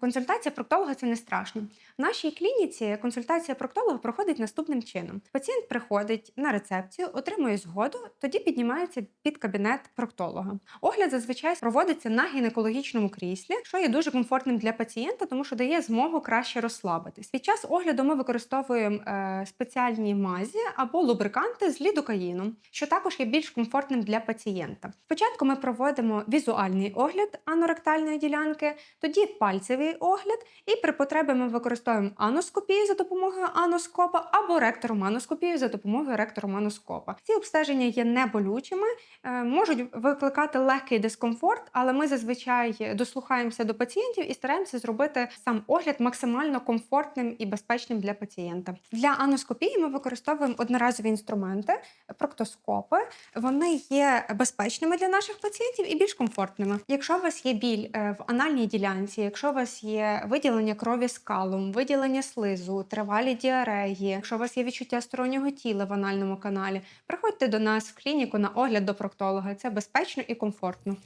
Консультація проктолога це не страшно. В нашій клініці консультація проктолога проходить наступним чином: пацієнт приходить на рецепцію, отримує згоду, тоді піднімається під кабінет проктолога. Огляд зазвичай проводиться на гінекологічному кріслі, що є дуже комфортним для пацієнта, тому що дає змогу краще розслабитись. Під час огляду ми використовуємо е, спеціальні мазі або лубриканти з лідокаїном, що також є більш комфортним для пацієнта. Спочатку ми проводимо візуальний огляд аноректальної ділянки, тоді пальцевий огляд, і при потребі ми використовуємо аноскопію за допомогою аноскопа або ректороманоскопію за допомогою ректороманоскопа. Ці обстеження є неболючими, е, можуть викликати легкий дискомфорт, але ми зазвичай дослухаємося до пацієнтів і стараємося зробити сам огляд максимально комфортним і безпечним для пацієнта. Для аноскопії ми використовуємо одноразові інструменти, проктоскопи. Вони є безпечними для наших пацієнтів і більш комфортними. Якщо у вас є біль е, в анальній ділянці, якщо у вас є виділення крові з калом, виділення слизу, тривалі діареї, якщо у вас є відчуття стороннього тіла в анальному каналі, приходьте до нас в клініку на огляд до проктолога. Це безпечно і комфортно.